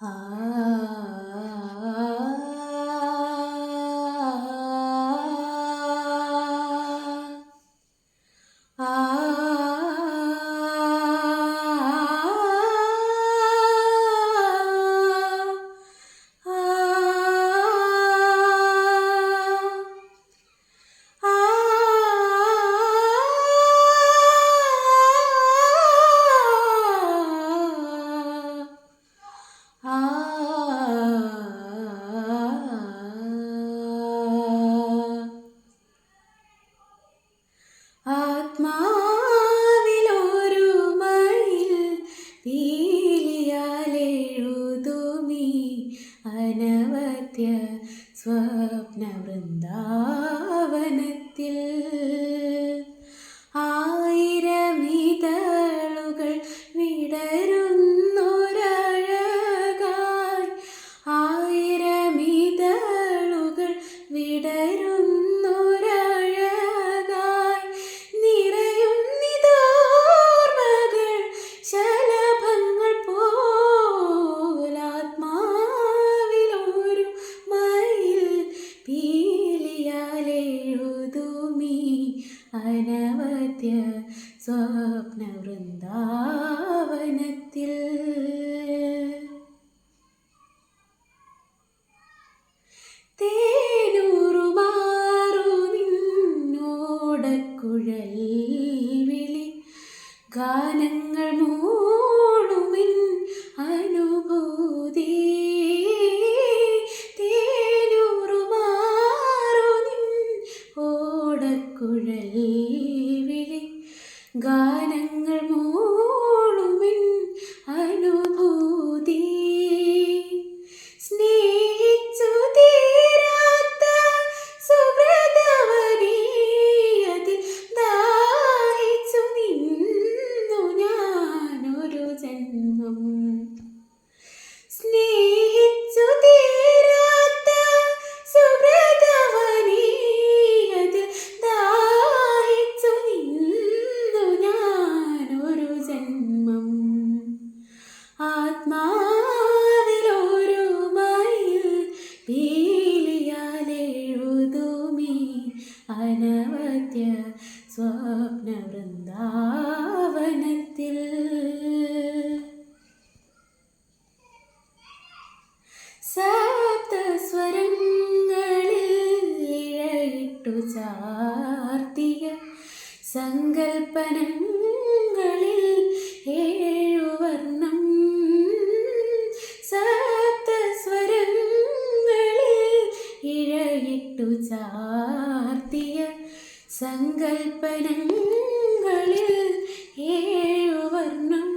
啊。സ്വപ്ന വൃന്ദാവനത്തിൽ സ്വപ്ന വൃന്ദാവനത്തിൽ. തേനൂറുമാറു വിളി ഗാനങ്ങൾ മൂ ഗാനങ്ങൾ സ്വപ്ന വൃന്ദാവനത്തിൽ സപ്തസ്വരങ്ങളിൽ ഇഴയിട്ടു ചാർത്തിയ സങ്കൽപ്പനങ്ങളിൽ ഏഴു വർണം സപ്തസ്വരങ്ങളിൽ ഇഴയിട്ടു ചാർ സങ്കൽപ്പനങ്ങളിൽ ഏഴു വർണം